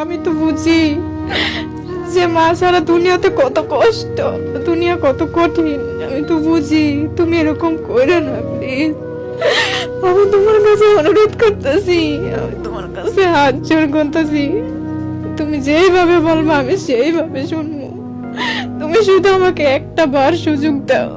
আমি তো বুঝি যে মা ছাড়া দুনিয়াতে কত কষ্ট, দুনিয়া কত কঠিন, আমি তো বুঝি তুমি এরকম করে না প্লিজ আমি তোমার কাছে অনুরোধ করতেছি, আমি তোমার কাছে হাত জোর করতেছি। তুমি যেইভাবে বলব, আমি সেইভাবে শুনব। তুমি শুধু আমাকে একটা বার সুযোগ দাও।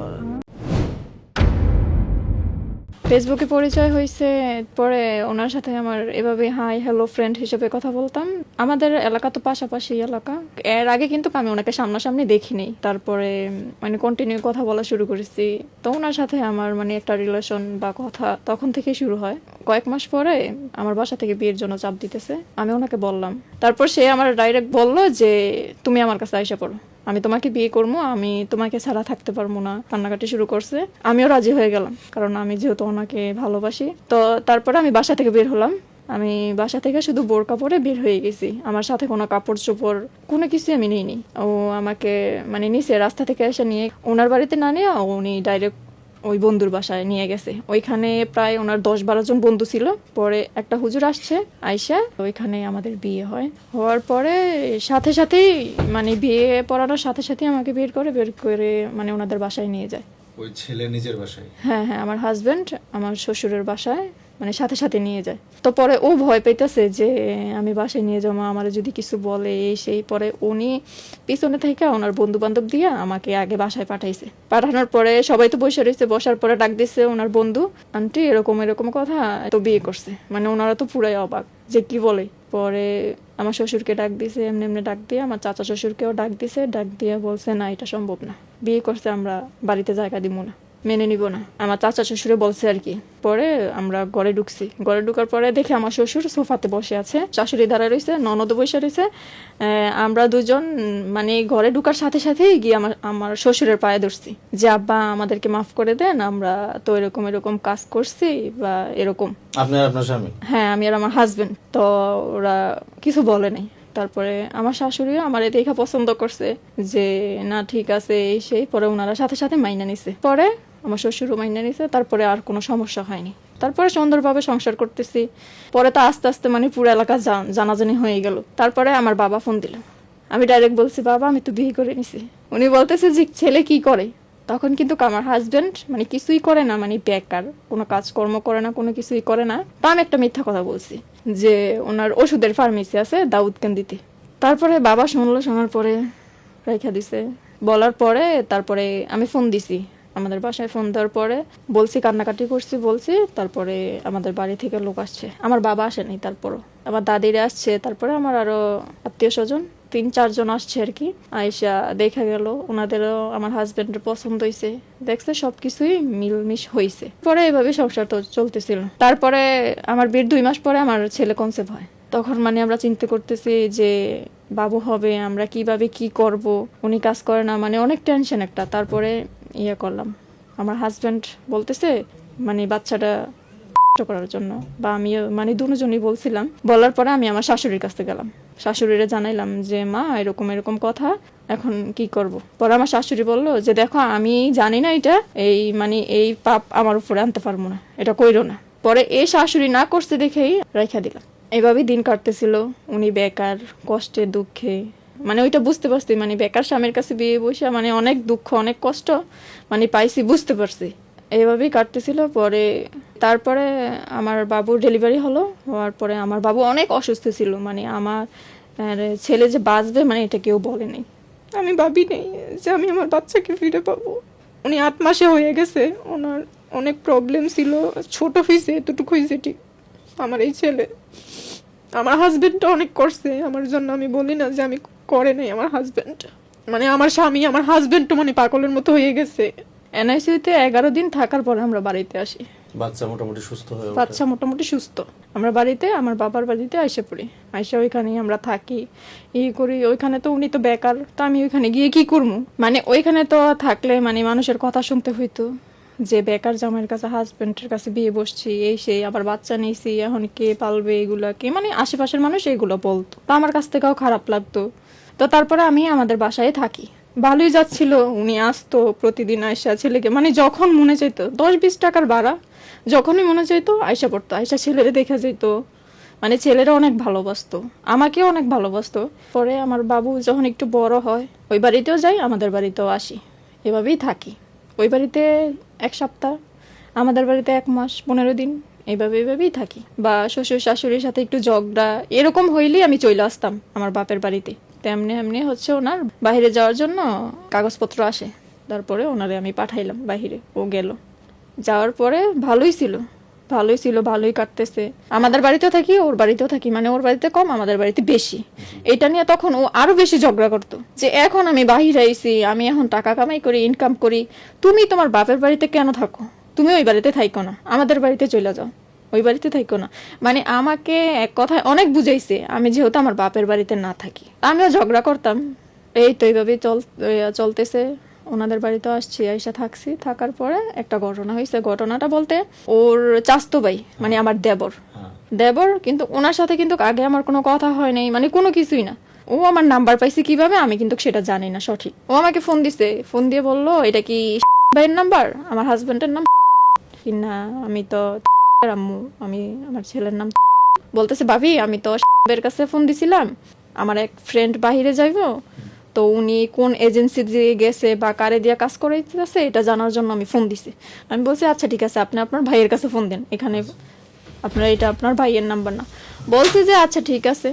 ফেসবুকে পরিচয় হয়েছে পরে ওনার সাথে আমার এভাবে হাই হ্যালো ফ্রেন্ড হিসেবে কথা বলতাম। আমাদের এলাকা তো পাশাপাশি এলাকা। এর আগে কিন্তু আমি ওনাকে সামনাসামনি দেখিনি। তারপরে মানে কন্টিনিউ কথা বলা শুরু করেছি। তো ওনার সাথে আমার মানে একটা রিলেশন বা কথা তখন থেকে শুরু হয়। কয়েক মাস পরে আমার বাসা থেকে বিয়ের জন্য চাপ দিতেছে। আমি ওনাকে বললাম। তারপর সে আমার ডাইরেক্ট বলল যে, তুমি আমার কাছে আইসা পড়ো। আমি তোমাকে বিয়ে করব, আমি তোমাকে ছাড়া থাকতে পারব না। কান্নাকাটি শুরু করছে। আমিও রাজি হয়ে গেলাম, কারণ আমি যেহেতু ওনাকে ভালোবাসি। তো তারপরে আমি বাসা থেকে বের হলাম। আমি বাসা থেকে শুধু বোর কাপড়ে বের হয়ে গেছি। আমার সাথে কোনো কাপড় চোপড়, কোনো কিছু আমি নিইনি। ও আমাকে মানে নিচে রাস্তা থেকে এসে নিয়ে, ওনার বাড়িতে না নিয়ে, উনি ডাইরেক্ট ওই বন্ধুর বাসায় নিয়ে গেছে। ওইখানে প্রায় ওনার দশ বারো জন বন্ধু ছিল। পরে একটা হুজুর আসছে আইসা ওইখানে আমাদের বিয়ে হয়। হওয়ার পরে সাথে সাথেই মানে বিয়ে পড়ানোর সাথে সাথে আমাকে বের করে বের করে মানে ওনাদের বাসায় নিয়ে যায়। ওই ছেলে নিজের বাসায়? হ্যাঁ হ্যাঁ আমার হাজবেন্ড আমার শ্বশুরের বাসায়। মানে সাথে সাথে নিয়ে যায়। তো পরে ও ভয় পেতেছে যে, আমি বাসায় নিয়ে যাব আমার যদি কিছু বলে। সেই পরে উনি পিছনে থেকে ওনার বন্ধু বান্ধব দিয়ে আমাকে আগে বাসায় পাঠাইছে। পাঠানোর পরে সবাই তো বসে রয়েছে, বসার পরে ডাক দিছে ওনার বন্ধু, আন্টি, এরকম এরকম কথা তো বিয়ে করছে। মানে ওনারা তো পুরাই অবাক, যে কি বলে? পরে আমার শ্বশুরকে ডাক দিছে, এমনি এমনি ডাক দিয়ে আমার চাচা শ্বশুরকেও ডাক দিছে, ডাক দিয়ে বলছে, না, এটা সম্ভব না। বিয়ে করছে, আমরা বাড়িতে জায়গা দিব না। মেনে নিব না। আমার চাচা শ্বশুরে বলছে আর কি পরে আমরা ঘরে ঢুকছি। ঘরে ঢুকার পরে দেখি আমার শ্বশুর সোফাতে বসে আছে। শাশুড়ি দাঁড়া রয়েছে ননদ বসে রয়েছে। আমরা দুজন মানে ঘরে ঢুকার সাথে সাথেই গিয়ে আমার আমার শ্বশুরের পায়ে ধরছি। যে আব্বা আমাদেরকে মাফ করে দেন আমরা তো এরকম এরকম কাজ করছি বা এরকম। আপনি আপনার স্বামী? হ্যাঁ আমি আর আমার হাজবেন্ড তো ওরা কিছু বলে নাই। তারপরে আমার শাশুড়িও আমার দেখা পছন্দ করছে যে না ঠিক আছে এই সেই। পরে ওনারা সাথে সাথে মাইনা নিছে। পরে আমার শ্বশুরও মাইনা নিছে, তারপরে আর কোনো সমস্যা হয়নি। তারপরে সুন্দরভাবে সংসার করতেছি। পরে তো আস্তে আস্তে মানে পুরো এলাকা জান- জানাজানি হয়ে গেল। তারপরে আমার বাবা ফোন দিল। আমি ডাইরেক্ট বলছি, বাবা, আমি তো বিয়ে করে নিছি। উনি বলতেছে যে, ছেলে কি করে? তখন কিন্তু আমার হাজবেন্ড মানে কিছুই করে না মানে বেকার, কোনো কাজকর্ম করে না, কোনো কিছুই করে না। তা আমি একটা মিথ্যা কথা বলছি, যে ওনার ওষুধের ফার্মেসি আছে দাউদ কেন্দিতে তারপরে বাবা শুনলো, শোনার পরে রেখা দিছে। বলার পরে তারপরে আমি ফোন দিছি। আমাদের বাসায় ফোন দেওয়ার পরে বলছি, কান্নাকাটি করছি, বলছি, তারপরে আমাদের বাড়ি থেকে লোক আসছে। আমার বাবা আসেনি তারপরও। আমার দাদিরা আসছে, তারপরে আমার আরও আত্মীয় স্বজন, তিন চারজন আসছে আর কি। আয়সা দেখা গেল ওনাদেরও আমার হাজবেন্ডের পছন্দ হয়েছে দেখছে সবকিছুই মিলমিশ হয়েছে পরে এভাবে সংসার তো চলতেছিল। তারপরে আমার বিয়ের দুই মাস পরে আমার ছেলে কনসেপ্ট হয়। তখন মানে আমরা চিন্তা করতেছি যে, বাবু হবে, আমরা কীভাবে কি করব? উনি কাজ করে না মানে অনেক টেনশন একটা। তারপরে ইয়ে করলাম। আমার হাজবেন্ড বলতেছে মানে বাচ্চাটা করার জন্য। বা আমি মানে দুজনই বলছিলাম। বলার পরে আমি আমার শাশুড়ির কাছে গেলাম। শাশুড়িরে জানাইলাম যে, মা, এরকম এরকম কথা, এখন কি করব? পরে আমার শাশুড়ি বলল যে, দেখো, আমি জানি না এটা, এই মানে এই পাপ আমার উপরে আনতে পারব না, এটা কইরো না। পরে এই শাশুড়ি না করছে দেখেই রেখা দিলাম। এভাবেই দিন কাটতেছিল। উনি বেকার, কষ্টে, দুঃখে মানে ওইটা বুঝতে পারছি মানে বেকার স্বামীর কাছে বিয়ে বসে মানে অনেক দুঃখ, অনেক কষ্ট মানে পাইছি, বুঝতে পারছি। এইভাবেই কাটতেছিল, পরে তারপরে আমার বাবুর ডেলিভারি হলো, হওয়ার পরে আমার বাবু অনেক অসুস্থ ছিল মানে আমার ছেলে যে বাঁচবে মানে এটা কেউ বলে নেই। আমি ভাবি নেই যে আমি আমার বাচ্চাকে ফিরে পাবো। উনি আট মাসে হয়ে গেছে, ওনার অনেক প্রবলেম ছিল, ছোট হয়েছে এতটুকু হয়েছে ঠিক। আমার এই ছেলে, আমার হাজবেন্ডটা অনেক করছে, আমার জন্য আমি বলি না যে আমি করে নাই আমার হাজবেন্ড মানে আমার স্বামী আমার হাজবেন্ড মানে পাগলের মতো হয়ে গেছে। এনআইসিউতে এগারো দিন থাকার পরে আমরা বাড়িতে আসি। বাচ্চা মোটামুটি সুস্থ হয়ে বাচ্চা মোটামুটি সুস্থ। আমরা বাড়িতে আমার বাবার বাড়িতে আইসে পড়ি। আইসে ওইখানেই আমরা থাকি ই করি। ওইখানে তো উনি তো বেকার তো আমি ওইখানে গিয়ে কি করব? মানে ওইখানে তো থাকলে মানে মানুষের কথা শুনতে হইতো যে বেকার জামাইয়ের কাছে হাজবেন্ডের কাছে বিয়ে বসছি এই সেই আবার বাচ্চা নিয়েছি এখন কে পালবে এগুলা কে? মানে আশেপাশের মানুষ এগুলো বলতো। তো আমার কাছ থেকেও খারাপ লাগতো। তো তারপরে আমি আমাদের বাসায় থাকি। ভালোই যাচ্ছিল, উনি আসতো, প্রতিদিন আয়সা ছেলেকে মানে যখন মনে চাইতো দশ বিশ টাকার ভাড়া, যখনই মনে চাইতো আয়সা পড়তো আয়সা ছেলেরে দেখা যেত মানে ছেলেরা অনেক ভালোবাসতো, আমাকেও অনেক ভালোবাসতো। পরে আমার বাবু যখন একটু বড় হয়, ওই বাড়িতেও যাই, আমাদের বাড়িতেও আসি, এভাবেই থাকি। ওই বাড়িতে এক সপ্তাহ, আমাদের বাড়িতে এক মাস, পনেরো দিন এইভাবে এইভাবেই থাকি। বা শ্বশুর শাশুড়ির সাথে একটু ঝগড়া, এরকম হইলেই আমি চলে আসতাম আমার বাপের বাড়িতে। তেমনি এমনি হচ্ছে ওনার বাইরে যাওয়ার জন্য কাগজপত্র আসে। তারপরে ওনারে আমি পাঠাইলাম বাইরে ও গেল। যাওয়ার পরে ভালোই ছিল। ভালোই ছিল, ভালোই কাটতেছে। আমাদের বাড়িতেও থাকি, ওর বাড়িতেও থাকি। মানে ওর বাড়িতে কম, আমাদের বাড়িতে বেশি। এটা নিয়ে তখন ও আরও বেশি ঝগড়া করতো। যে এখন আমি বাহিরে আইছি, আমি এখন টাকা কামাই করি ইনকাম করি। তুমি তোমার বাপের বাড়িতে কেন থাকো? তুমি ওই বাড়িতে থাইকো না। আমাদের বাড়িতে চলে যাও। ওই বাড়িতে থাইকো না। মানে আমাকে এক কথায় অনেক বুঝাইছে আমি যেহেতু আমার বাপের বাড়িতে না থাকি। আমিও ঝগড়া করতাম। এই তো এইভাবেই চল চলতেছে। ওনাদের বাড়িতে আসছি আইসা থাকছি। থাকার পরে একটা ঘটনা হয়েছে ঘটনাটা বলতে ওর চাস্তো ভাই মানে আমার দেবর। হ্যাঁ। দেবর কিন্তু ওনার সাথে কিন্তু আগে আমার কোনো কথা হয় নাই মানে কোনো কিছুই না। ও আমার নাম্বার পাইছে কীভাবে আমি কিন্তু সেটা জানি না সঠিক। ও আমাকে ফোন দিছে। ফোন দিয়ে বলল এটা কি ভাইয়ের নাম্বার? আমার হাজবেন্ডের নাম কি না আমি তো আম্মু, আমি আমার ছেলের নাম বলতেছে, ভাবি, আমি তো এর কাছে ফোন দিছিলাম, আমার এক ফ্রেন্ড বাহিরে যাইবো, তো উনি কোন এজেন্সি দিয়ে গেছে বা কারে দিয়ে কাজ করাইতেছে, এটা জানার জন্য আমি ফোন দিছি। আমি বলছি আচ্ছা ঠিক আছে, আপনি আপনার ভাইয়ের কাছে ফোন দেন, এখানে আপনার, এটা আপনার ভাইয়ের নাম্বার না। বলছি যে আচ্ছা ঠিক আছে।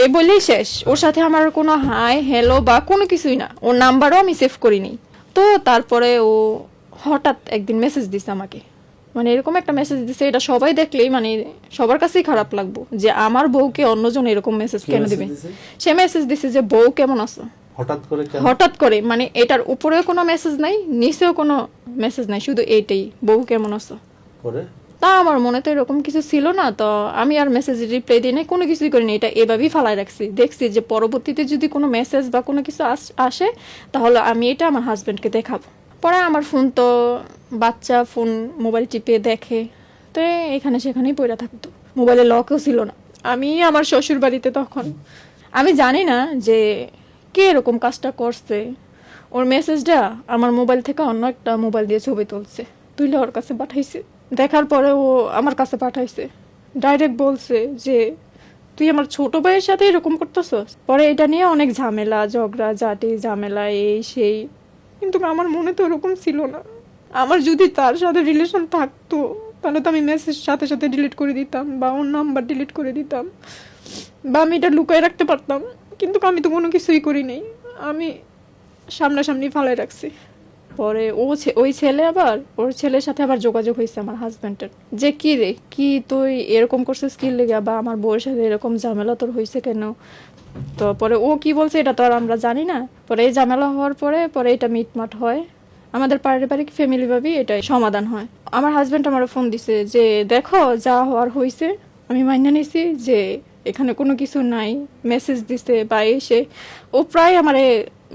এই বলেই শেষ। ওর সাথে আমার কোনো হাই হ্যালো বা কোনো কিছুই না, ওর নাম্বারও আমি সেভ করিনি। তো তারপরে ও হঠাৎ একদিন মেসেজ দিছে আমাকে। মানে এরকম একটা মেসেজ দিছে এটা সবাই দেখলেই মানে সবার কাছেই খারাপ লাগবো যে আমার বউকে অন্যজন এরকম মেসেজ কেন দিবে? সে মেসেজ দিছে যে বউ কেমন আছো? হঠাৎ করে হঠাৎ করে মানে এটার উপরেও কোনো মেসেজ নাই নিচেও কোনো মেসেজ নাই শুধু এইটাই বউ কেমন আছো? করে? তা আমার মনে তো এরকম কিছু ছিল না তো আমি আর মেসেজ রিপ্লাই দিই নাই কোনো কিছুই করিনি এটা এভাবেই ফালাই রাখছি। দেখছি যে পরবর্তীতে যদি কোনো মেসেজ বা কোনো কিছু আসে তাহলে আমি এটা আমার হাজবেন্ডকে দেখাবো। পরে আমার ফোন তো বাচ্চা ফোন মোবাইল টিপে দেখে, তো এখানে সেখানেই পড়ে থাকতো। মোবাইলে লকও ছিল না। আমি আমার শ্বশুর বাড়িতে তখন। আমি জানি না যে কে এরকম কাজটা করছে। ওর মেসেজটা আমার মোবাইল থেকে অন্য একটা মোবাইল দিয়ে ছবি তুলছে। তুলে ওর কাছে পাঠাইছে। দেখার পরে ও আমার কাছে পাঠাইছে। ডাইরেক্ট বলছে যে, তুই আমার ছোট ভাইয়ের সাথে এরকম করতেছস? পরে এটা নিয়ে অনেক ঝামেলা, ঝগড়া জাটি ঝামেলা, এই, সেই। কিন্তু আমার মনে তো ওরকম ছিল না। আমার যদি তার সাথে রিলেশন থাকতো, তাহলে তো আমি মেসেজ সাথে সাথে ডিলিট করে দিতাম বা ওর নাম্বার ডিলিট করে দিতাম বা আমি এটা লুকায় রাখতে পারতাম। কিন্তু আমি তো কোনো কিছুই করি নাই। আমি সামনাসামনি ফালাই রাখছি। পরে ও ওই ছেলে আবার, ওর ছেলের সাথে আবার যোগাযোগ হয়েছে আমার হাজব্যান্ডের যে কি রে, কি তুই এরকম করছিস? কি লেগে? বা আমার বউয়ের সাথে এরকম ঝামেলা তোর হয়েছে কেন? তো পরে ও কি বলছে এটা তো আর আমরা জানি না। পরে এই ঝামেলা হওয়ার পরে পরে এটা মিটমাট হয়। আমাদের পারিবারিক ফ্যামিলি ভাবেই এটাই সমাধান হয়। আমার হাজব্যান্ড আমার ফোন দিছে যে, দেখো যা হওয়ার হয়েছে আমি মাইনা নিছি যে এখানে কোনো কিছু নাই। মেসেজ দিছে বা এসে, ও প্রায় আমারে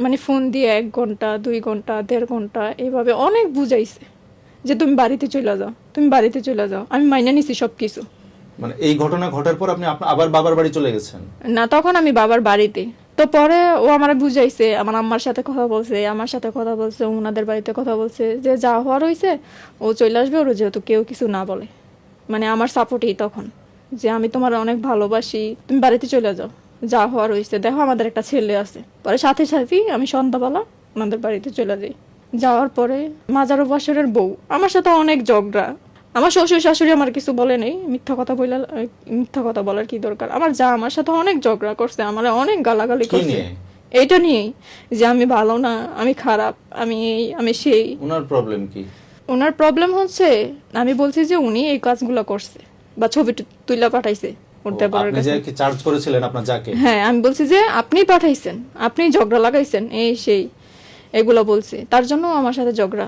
মানে ফোন দিয়ে এক ঘণ্টা, দুই ঘণ্টা, দেড় ঘণ্টা এইভাবে অনেক বুঝাইছে যে, তুমি বাড়িতে চলে যাও, তুমি বাড়িতে চলে যাও, আমি মাইনা নিছি সব কিছু মানে এই ঘটনা ঘটার পর আপনি আবার বাবার বাড়ি চলে গেছেন? না, তখন আমি বাবার বাড়িতে। তো পরে ও আমার বুঝাইছে, আমার আম্মার সাথে কথা বলছে, আমার সাথে কথা বলছে ওনাদের বাড়িতে কথা বলছে, যে যা ও চলে আসবে, ওর যেহেতু কেউ কিছু না বলে। মানে আমার সাপোর্টই তখন, যে আমি তোমার অনেক ভালোবাসি, তুমি বাড়িতে চলে যাও, যা হওয়ার হয়েছে দেখো, আমাদের একটা ছেলে আছে। পরে সাথে সাথেই আমি সন্ধ্যাবেলা ওনাদের বাড়িতে চলে যাই। যাওয়ার পরে মাজারো বছরের বউ, আমার সাথে অনেক ঝগড়া আমার শ্বশুর শাশুড়ি আমার কিছু বলে নেই মিথ্যা কথা বলে মিথ্যা কথা বলার কি দরকার? আমার যা আমার সাথে অনেক ঝগড়া করছে আমার অনেক গালাগালি করছে। এইটা নিয়েই যে আমি ভালো না আমি খারাপ আমি এই আমি সেই। ওনার প্রবলেম কি? ওনার প্রবলেম হচ্ছে আমি বলছি যে উনি এই কাজগুলো করছে বা ছবি তুইলা পাঠাইছে আপনি কাছে। যে চার্জ করেছিলেন আপনার যাকে? হ্যাঁ আমি বলছি যে আপনি পাঠাইছেন আপনি ঝগড়া লাগাইছেন এই সেই এগুলো বলছে। তার জন্য আমার সাথে ঝগড়া।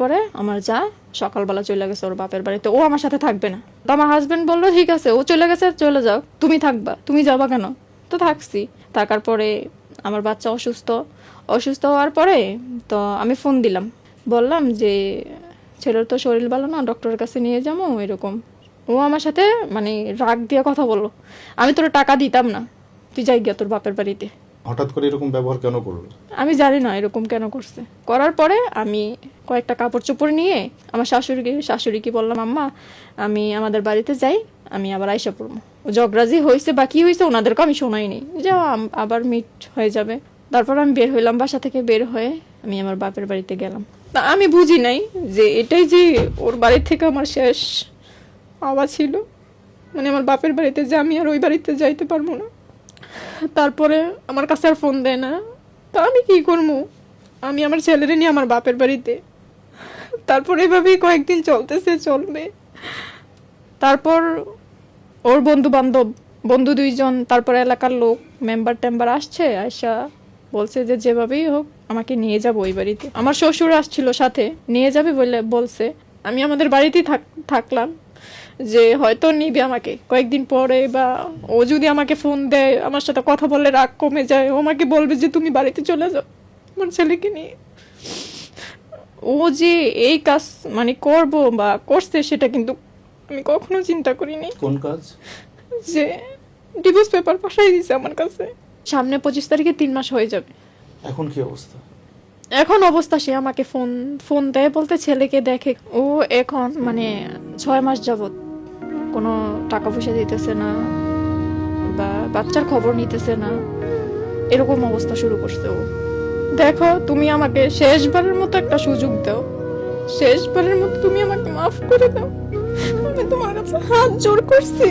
পরে আমার যা সকালবেলা চলে গেছে ওর বাপের বাড়িতে। ও আমার সাথে থাকবে না। তো আমার হাজবেন্ড বলল, ঠিক আছে, ও চলে গেছে, চলে যাও। তুমি থাকবা। তুমি যাবা কেন? তো থাকছি। থাকার পরে আমার বাচ্চা অসুস্থ। অসুস্থ হওয়ার পরে তো আমি ফোন দিলাম। বললাম যে, ছেলের তো শরীর ভালো না ডক্টরের কাছে নিয়ে যাব, এরকম। ও আমার সাথে মানে রাগ দিয়ে কথা বলল। আমি তোর টাকা দিতাম না। তুই যাই গিয়া তোর বাপের বাড়িতে। হঠাৎ করে এরকম ব্যবহার কেন করল? আমি জানি না এরকম কেন করছে। করার পরে আমি কয়েকটা কাপড় চোপড় নিয়ে আমার শাশুড়িকে শাশুড়িকে বললাম, আম্মা, আমি আমাদের বাড়িতে যাই, আমি আবার আইসা পড়ব। জগরাজি হয়েছে বা কি হয়েছে ওনাদেরকে আমি শোনাইনি যে আবার মিট হয়ে যাবে। তারপর আমি বের হইলাম, বাসা থেকে বের হয়ে আমি আমার বাপের বাড়িতে গেলাম। তা আমি বুঝি নাই যে এটাই যে ওর বাড়ি থেকে আমার শেষ আওয়া ছিল। মানে আমার বাপের বাড়িতে যে আমি আর ওই বাড়িতে যাইতে পারব না। তারপরে আমার কাছে আর ফোন দেয় না। তা আমি কি করব? আমি আমার ছেলেরে নিয়ে আমার বাপের বাড়িতে। তারপর এভাবেই কয়েকদিন চলতেছে, চলবে। তারপর ওর বন্ধু বান্ধব বন্ধু দুইজন, তারপর এলাকার লোক মেম্বার টেম্বার আসছে আয়সা বলছে যে যেভাবেই হোক আমাকে নিয়ে যাব ওই বাড়িতে। আমার শ্বশুর আসছিল সাথে, নিয়ে যাবে বলে বলছে। আমি আমাদের বাড়িতেই থাক, থাকলাম। যে হয়তো নিবে আমাকে। কয়েকদিন পরে বা ও যদি আমাকে ফোন দেয় আমার সাথে কথা বললে রাগ কমে যায় ও আমাকে বলবে যে তুমি বাড়িতে চলে যাও আমার ছেলেকে নিয়ে। ও যে এই কাজ মানে করব বা করছে সেটা কিন্তু আমি কখনো চিন্তা করিনি। কোন কাজ? যে ডিভোর্স পেপার পাঠাই দিছে আমার কাছে। সামনে পঁচিশ তারিখে তিন মাস হয়ে যাবে। এখন কি অবস্থা? এখন অবস্থা সে আমাকে ফোন ফোন দেয় বলতে ছেলেকে দেখে। ও এখন মানে ছয় মাস যাবত কোনো টাকা পয়সা দিতেছে না বা বাচ্চার খবর নিতেছে না, এরকম অবস্থা শুরু করছে ও। দেখো, তুমি আমাকে শেষবারের মতো একটা সুযোগ দাও। শেষবারের মতো তুমি আমাকে মাফ করে দাও। আমি তোমার কাছে হাত জোর করছি।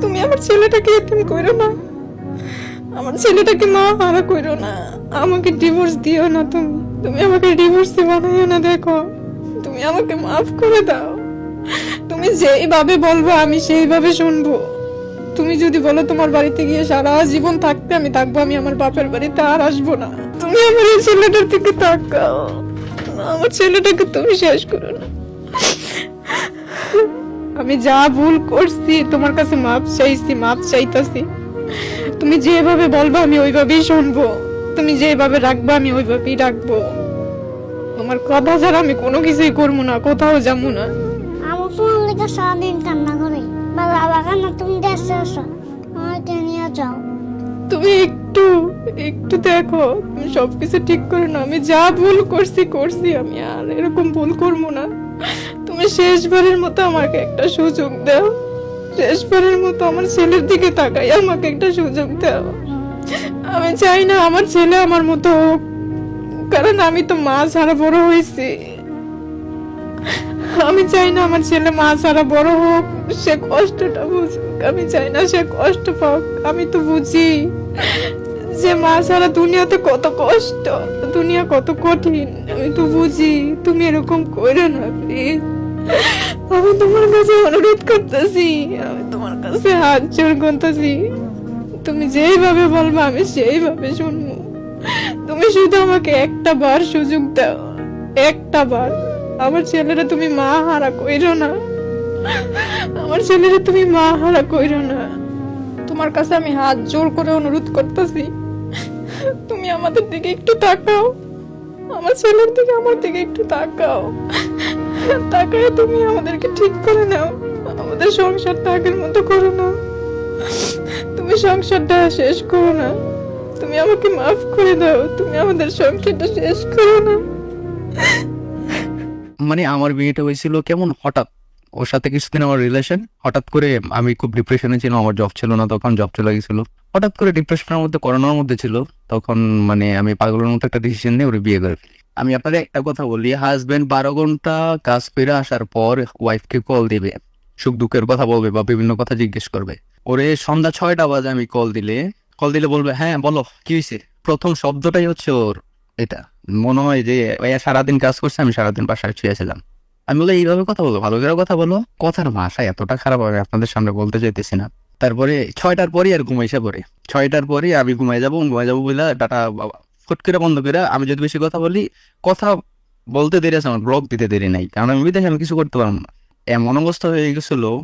তুমি আমার ছেলেটাকে এতিম করো না। আমার ছেলেটাকে মা হারা করো না। আমাকে ডিভোর্স দিও না তুমি। তুমি আমাকে ডিভোর্স বানাইও না, দেখো। তুমি আমাকে মাফ করে দাও। তুমি যেইভাবে বলব, আমি সেইভাবে শুনব। তুমি যদি বলো তোমার বাড়িতে গিয়ে সারা জীবন থাকতে আমি থাকব, আমি আমার বাপের বাড়িতে আর আসব না। তুমি আমার এই ছেলেটার দিকে তাকাও। আমার ছেলেটাকে তুমি শেষ করো না। আমি যা ভুল করছি, তোমার কাছে মাপ চাইছি, মাপ চাইতাছি। তুমি যেভাবে বলবা, আমি ওইভাবেই শুনব। তুমি যেভাবে রাখবা, আমি ওইভাবেই রাখব। তোমার কথা ছাড়া আমি কোনো কিছুই করব না, কোথাও যাব না। তোমার লেগে কান্না করে বা বাবা কান্না তুমি দেশে আসো আমাকে নিয়ে যাও তুমি একটু একটু দেখো তুমি সবকিছু ঠিক করে না আমি যা ভুল করছি করছি। আমি আর এরকম ভুল করব না। তুমি শেষবারের মতো আমাকে একটা সুযোগ দাও। শেষবারের মতো আমার ছেলের দিকে তাকাই, আমাকে একটা সুযোগ দাও। আমি চাই না আমার ছেলে আমার মতো হোক। কারণ আমি তো মা ছাড়া বড় হয়েছি। আমি চাই না আমার ছেলে মা ছাড়া বড় হোক। সে কষ্টটা বুঝুক, আমি চাই না সে কষ্ট পাক, আমি তো বুঝি যে মা ছাড়া দুনিয়াতে কত কষ্ট, দুনিয়া কত কঠিন, আমি তো বুঝি, তুমি এরকম করে না প্লিজ আমি তোমার কাছে অনুরোধ করতেছি, আমি তোমার কাছে হাত জোর করতেছি। তুমি যেইভাবে বলব, আমি সেইভাবে শুনব। তুমি শুধু আমাকে একটা বার সুযোগ দাও, একটা বার। আমার ছেলেরা তুমি মা হারা কইরো না। আমার ছেলেরা তুমি মা হারা কইরো না। তোমার কাছে আমি হাত জোর করে অনুরোধ করতেছি, তুমি আমাদের দিকে একটু তাকাও। আমার ছেলের দিকে আমার দিকে একটু তাকাও। তাকায় তুমি আমাদেরকে ঠিক করে নাও। আমাদের সংসারটা আগের মতো করো না। তুমি সংসারটা শেষ করো না। তুমি আমাকে মাফ করে দাও। তুমি আমাদের সংসারটা শেষ করো না। মানে আমার বিয়েটা হয়েছিল কেমন? হঠাৎ। ওর সাথে কিছুদিন আমার রিলেশন হঠাৎ করে আমি খুব ডিপ্রেশনে ছিলাম, আমার জব ছিল না তখন জব চলে গেছিল। হঠাৎ করে ডিপ্রেশনের মধ্যে করোনার মধ্যে ছিল। তখন মানে আমি পাগলের মতো একটা ডিসিশন নিয়ে ওর বিয়ে করে আমি আপনাকে একটা কথা বলি হাজবেন্ড বারো ঘণ্টা কাজ ফিরে আসার পর ওয়াইফকে কল দিবে। সুখ দুঃখের কথা বলবে বা বিভিন্ন কথা জিজ্ঞেস করবে। ওরে সন্ধ্যা ছয়টা বাজে আমি কল দিলে কল দিলে বলবে হ্যাঁ বলো, কি হয়েছে? প্রথম শব্দটাই হচ্ছে ওর, এটা। মনে হয় যে, ভাইয়া, সারাদিন কাজ করছে, আমি সারাদিন বাসায় ছুঁয়েছিলাম আমি বলে, এইভাবে কথা বলো, ভালো করে কথা বলো। কথার ভাষা এতটা খারাপ হবে আপনাদের সামনে বলতে চাইতেছি না। তারপরে ছয়টার পরই আর ঘুমাইসা পরে ছয়টার পরই আমি ঘুমাই যাব ঘুমাই যাব বলে ডাটা ফট করে বন্ধ করে আমি যদি বেশি কথা বলি, কথা বলতে দেরি আছে, আমার ব্লক দিতে দেরি নাই। কারণ আমি বিদেশে, আমি কিছু করতে পারব না। এমন অবস্থা হয়ে গেছিল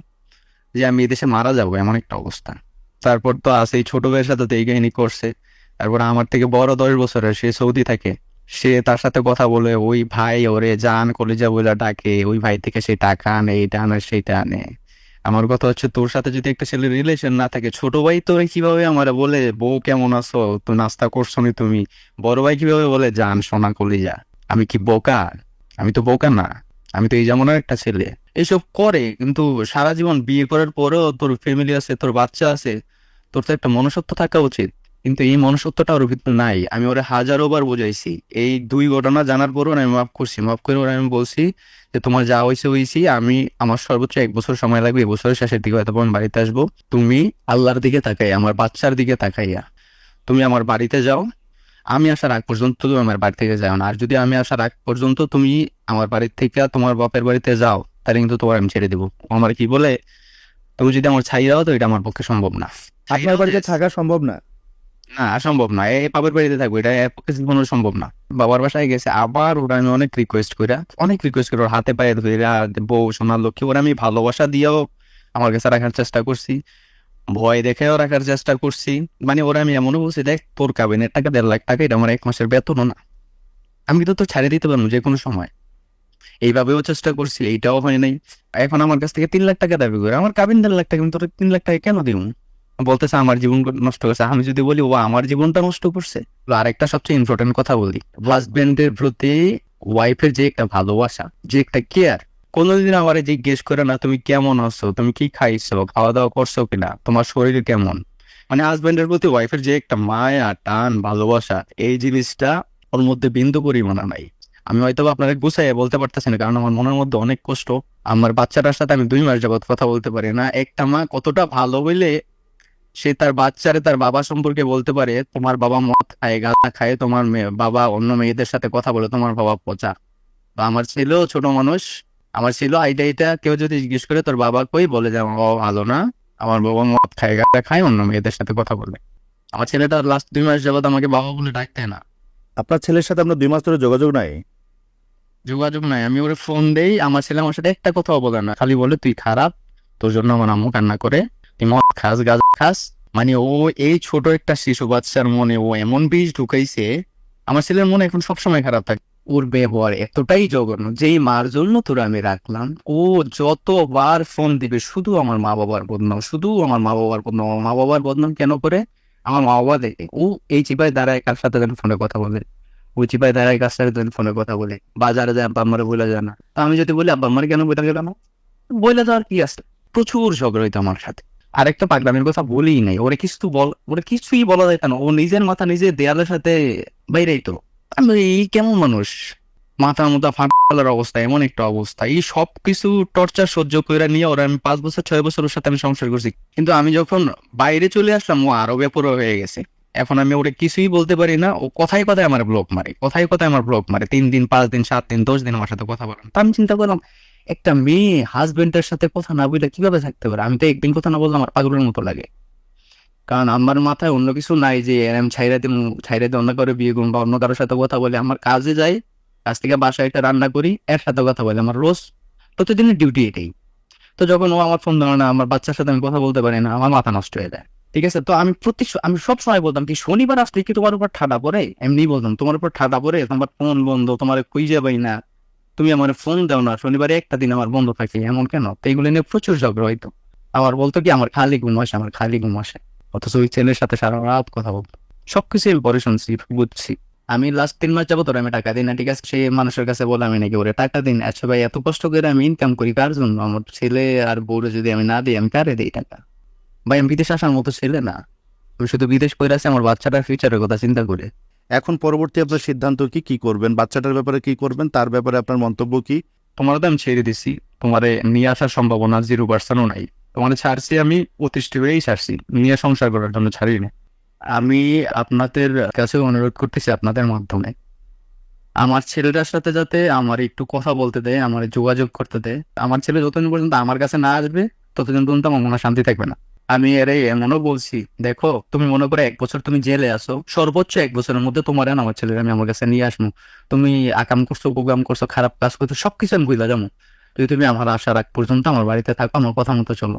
যে, আমি এদেশে মারা যাব, এমন একটা অবস্থা। তারপর তো আছে, এই ছোট ভাইয়ের সাথে তো এই কাহিনী করছে। তারপর আমার থেকে বড় দশ বছরের সে সৌদি থাকে। সে তার সাথে কথা বলে, ওই ভাই ওরে জান কলেজা বলে ডাকে, ওই ভাই থেকে সে টাকা আনে এইটা আনে সেইটা আনে। আমার কথা হচ্ছে তোর সাথে যদি একটা ছেলে রিলেশন না থাকে, ছোট ভাই তো কীভাবে আমার বলে, বউ কেমন আছো? তো নাস্তা করছ নি তুমি। বড় ভাই কীভাবে বলে, জান সোনা কলিজা, আমি কি বোকা? আমি তো বোকা না, আমি তো এই যেমনের একটা ছেলে। এইসব করে, কিন্তু সারা জীবন বিয়ে করার পরেও তোর ফ্যামিলি আছে, তোর বাচ্চা আছে, তোর তো একটা মনুষ্যত্ব থাকা উচিত। কিন্তু এই মনুষ্যত্বটা ওর ভিতরে নাই। আমি ওরা হাজারো বার বোঝাইছি। এই দুই ঘটনা জানার পরও আমি মাফ করছি। মাফ করে ওরা আমি বলছি যে তোমার যা হয়েছে হয়েছি আমি আমার সর্বোচ্চ এক বছর সময় লাগবে এই বছরের শেষের দিকে হয়তো আমি বাড়িতে আসব। তুমি আল্লাহর দিকে তাকাই আমার বাচ্চার দিকে তাকাইয়া তুমি আমার বাড়িতে যাও। আমি আসার আগ পর্যন্ত তুমি আমার বাড়ি থেকে যাও না। আর যদি আমি আসার আগ পর্যন্ত তুমি আমার বাড়ি থেকে তোমার বাপের বাড়িতে যাও তাহলে কিন্তু তোমার আমি ছেড়ে দেবো। আমার কি বলে তুমি যদি আমার ছাই দাও তো এটা আমার পক্ষে সম্ভব না। আপনার বাড়িতে থাকা সম্ভব না। না, সম্ভব না। এই বাবার বাড়িতে থাকব, এটা জীবনে সম্ভব না। বাবার বাসায় গেছে, আবার ওরা আমি অনেক রিকোয়েস্ট কইরা, অনেক রিকোয়েস্ট করে ওর হাতে পায়ে ধইরা বউ, সোনার লক্ষ্মী, ওরা আমি ভালোবাসা দিয়েও আমার কাছে রাখার চেষ্টা করছি। ভয় দেখেও রাখার চেষ্টা করছি। মানে ওরা আমি এমনও বলছি, দেখ, তোর কাবিনের টাকা দেড় লাখ টাকা, এটা আমার এক মাসের বেতনও না। আমি কিন্তু তো ছাড়ে দিতে পারব যে কোনো সময়। এইভাবেও চেষ্টা করছি, এইটাও হয় নাই। এখন আমার কাছ থেকে তিন লাখ টাকা দাবি করে, আমার কাবিন দেড় লাখ টাকা, আমি তোর তিন লাখ টাকা কেন দিব? বলতেছে, আমার জীবন নষ্ট করছে। আমি যদি বলি ও আমার জীবনটা নষ্ট করছে? আরেকটা সবচেয়ে ইম্পর্টেন্ট কথা বলি। হাজবেন্ডের প্রতি ওয়াইফের যে একটা ভালোবাসা, যে একটা কেয়ার কোনোদিন আমার জিজ্ঞেস করে না, তুমি কেমন আছো? তুমি কি খাইছো? খাওয়া দাওয়া করছ কিনা? তোমার শরীর কেমন? মানে হাজবেন্ডের প্রতি ওয়াইফের যে একটা মায়া, টান, ভালোবাসা, এই জিনিসটা ওর মধ্যে বিন্দু পরিমাণা নাই। আমি হয়তো আপনাকে গুছাইয়ে বলতে পারতেছি না, কারণ আমার মনের মধ্যে অনেক কষ্ট। আমার বাচ্চাটার সাথে আমি দুই মাস যাবত কথা বলতে পারি না। একটা মা কতটা ভালো হইলে সে তার বাচ্চারে তার বাবা সম্পর্কে বলতে পারে তোমার বাবা মদ খায় গাঁজা খায় তোমার বাবা অন্য মেয়েদের সাথে কথা বলে তোমার বাবা পচা। তো আমার ছেলেও ছোট মানুষ আমার ছিল আইটা এটা কেউ যদি জিজ্ঞেস করে তোর বাবা কই? বলে যে আমার বাবা ভালো না আমার বাবা মদ খায় গাঁজা খায় অন্য মেয়েদের সাথে কথা বলে। আমার ছেলেটা লাস্ট দুই মাস যাবত আমাকে বাবা বলে ডাকতে না। আপনার ছেলের সাথে আপনার দুই মাস ধরে যোগাযোগ নাই? যোগাযোগ নাই। আমি ওরে ফোন দেই আমার ছেলে আমার সাথে একটা কথাও বলে না খালি বলে তুই খারাপ তোর জন্য আমার আম্মু কান্না করে। খাস গাঁজা খাস। মানে ও এই ছোট একটা শিশু বাচ্চার মনে ও এমন বীজ ঢুকাইছে, আমার ছেলের মনে এখন সবসময় খারাপ থাকে। ওর ব্যবহার এতটাই জঘন্য, যেই মার জন্য তোর আমি রাখলাম, ও যতবার ফোন দিবে, শুধু আমার মা বাবার বদনাম, শুধু আমার মা বাবার বদনাম, আমার মা বাবার বদনাম কেন করে? আমার মা বাবা দেখে ও এই চিপায় দাঁড়ায় কার সাথে যেন ফোনে কথা বলে? ওই চিপায় দাঁড়ায় কার সাথে যেন ফোনে কথা বলে? বাজারে যায়, আব্বা আমারে বলে যায় না। আমি যদি বলি, আব্বা আমার কেন বলে গেল বলে যাওয়ার কি আছে? প্রচুর ঝগড়া হইতো আমার সাথে। আরেকটা পাগলামের কথা বলেই নাই। ওরে কিছু বল, ওরে কিছুই বলা যায় না। ও নিজের মাথা নিজে দেয়ালের সাথে বাইরেই তো। এই কেমন মানুষ? মাথার মতো ফাটার অবস্থা, এমন একটা অবস্থা। এই সব কিছু টর্চার সহ্য করে নিয়ে ওরা আমি পাঁচ বছর, ছয় বছর ওর সাথে আমি সংসার করছি। কিন্তু আমি যখন বাইরে চলে আসলাম, ও আরও বেপর হয়ে গেছে। এখন আমি ওরে কিছুই বলতে পারি না। ও কথায় কথায় আমার ব্লক মারে, কথায় কথায় আমার ব্লক মারে। তিন দিন, পাঁচ দিন, সাত দিন, দশ দিন আমার সাথে কথা বলেন তা আমি চিন্তা করলাম একটা মেয়ে হাজবেন্ডের সাথে কথা না বলে কীভাবে থাকতে পারে? আমি তো একদিন কথা না বললে আমার পাগলের মতো লাগে। কারণ আমার মাথায় অন্য কিছু নাই যে আমি ছাইরা দিন ছাইরা দিয়ে অন্য কারও বিয়ে করুন বা অন্য কারোর সাথে কথা বলে আমার কাজে যাই, কাজ থেকে বাসায় একটা রান্না করি, এর সাথে কথা বলে আমার রোজ প্রতিদিনের ডিউটি এটাই। তো যখন ও আমার ফোন ধরে না, আমার বাচ্চার সাথে আমি কথা বলতে পারি না, আমার মাথা নষ্ট হয়ে যায়। ঠিক আছে? তো আমি প্রতি আমি সব সময় বলতাম কি, শনিবার আসলে কি তোমার উপর ঠাডা পড়ে? এমনি বলতাম, তোমার উপর ঠাডা পড়ে? তোমার ফোন বন্ধ, তোমার কই যাবাই না। তুমি আমার ফোন দাও না, শনিবারে একটা দিন আমার বন্ধ থাকে, এমন কেন? এইগুলো নিয়ে প্রচুর ঝগড়া হইতো। আমার বলতো কি, আমার খালি ঘুম আসে, আমার খালি ঘুম আসে। অথচ ওই ছেলের সাথে সারা রাত কথা বলতো। সবকিছু আমি পরে শুনছি, বুঝছি। আমি লাস্ট তিন মাস যাব তোর আমি টাকা দিই না, ঠিক আছে? সেই মানুষের কাছে বলে, আমি নাকি ওরে টাকা দিন আচ্ছা ভাই, এত কষ্ট করে আমি ইনকাম করি কার জন্য? আমার ছেলে আর বউরে যদি আমি না দিই, আমি কারে দিই টাকা? ভাই, আমি বিদেশ আসার মতো ছেলে না। আমি শুধু বিদেশ করে আছি, আমার বাচ্চাটার ফিউচারের কথা চিন্তা করে। এখন পরবর্তী আপনার সিদ্ধান্ত কি কি করবেন? বাচ্চাটার ব্যাপারে কি করবেন? তার ব্যাপারে আপনার মন্তব্য কি? তোমার তো আমি ছেড়ে দিছি। তোমারে নিয়ে আসার সম্ভাবনা জিরো পার্সেন্টও নাই। তোমার ছাড়ছি আমি প্রতিষ্ঠিত হয়েই ছাড়ছি। নিয়ে সংসার করার জন্য ছাড়ি না আমি আপনাদের কাছে অনুরোধ করতেছি আপনাদের মাধ্যমে। আমার ছেলেটার সাথে যাতে আমার একটু কথা বলতে দেয়, আমার যোগাযোগ করতে দেয়। আমার ছেলে যতদিন পর্যন্ত আমার কাছে না আসবে, ততদিন পর্যন্ত আমার মনে শান্তি থাকবে না। আমি এর এমনও বলছি, দেখো, তুমি মনে করে এক বছর তুমি জেলে আসো সর্বোচ্চ এক বছরের মধ্যে তোমার আমার ছেলের আমি আমার কাছে নিয়ে আসব। তুমি আকাম করছ প্রোগ্রাম করছ, খারাপ কাজ করছ, সবকিছু আমি বুঝলা যাব। যদি তুমি আমার আসার আগ পর্যন্ত আমার বাড়িতে থাকো, আমার কথা মতো চলো।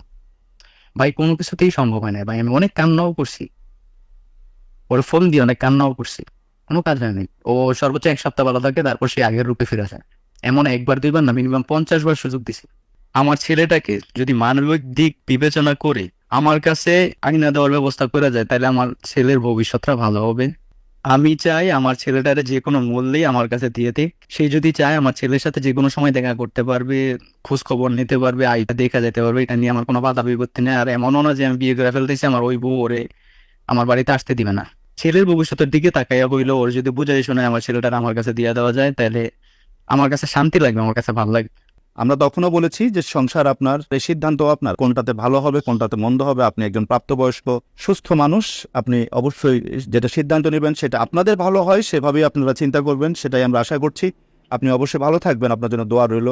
ভাই, কোনো কিছুতেই সম্ভব হয় না, ভাই, আমি অনেক কান্নাও করছি। ওর ফোন দিয়ে অনেক কান্নাও করছি, কোনো কাজ হয় হয়নি ও সর্বোচ্চ এক সপ্তাহ ভালো থাকে, তারপর সে আগের রূপে ফিরে আসে এমন একবার, দুইবার না মিনিমাম পঞ্চাশ বার সুযোগ দিছি। আমার ছেলেটাকে যদি মানবিক দিক বিবেচনা করে আমার কাছে আইনা দেওয়ার ব্যবস্থা করে যায় তাহলে আমার ছেলের ভবিষ্যৎটা ভালো হবে। আমি চাই আমার ছেলেটারে যে কোনো মূল্যেই আমার কাছে দিয়ে দিক। সে যদি চায় আমার ছেলের সাথে যে কোনো সময় দেখা করতে পারবে খোঁজ খবর নিতে পারবে আইটা দেখা যেতে পারবে, এটা নিয়ে আমার কোনো বাধা বিপত্তি নেই। আর এমনও না যে আমি বিয়ে করে ফেলতেছি, আমার ওই বউ ওরে আমার বাড়িতে আসতে দিবে না। ছেলের ভবিষ্যতের দিকে তাকাইয়া হইল ওর যদি বুঝাই শোনে আমার ছেলেটার আমার কাছে দিয়ে দেওয়া যায় তাহলে আমার কাছে শান্তি লাগবে, আমার কাছে ভালো লাগবে। আমরা তখনও বলেছি যে সংসার আপনার, এই সিদ্ধান্ত আপনার, কোনটাতে ভালো হবে, কোনটাতে মন্দ হবে, আপনি একজন প্রাপ্তবয়স্ক, সুস্থ মানুষ, আপনি অবশ্যই যেটা সিদ্ধান্ত নেবেন সেটা আপনাদের ভালো হয়, সেভাবেই আপনারা চিন্তা করবেন, সেটাই আমরা আশা করছি। আপনি অবশ্যই ভালো থাকবেন, আপনার জন্য দোয়া রইল।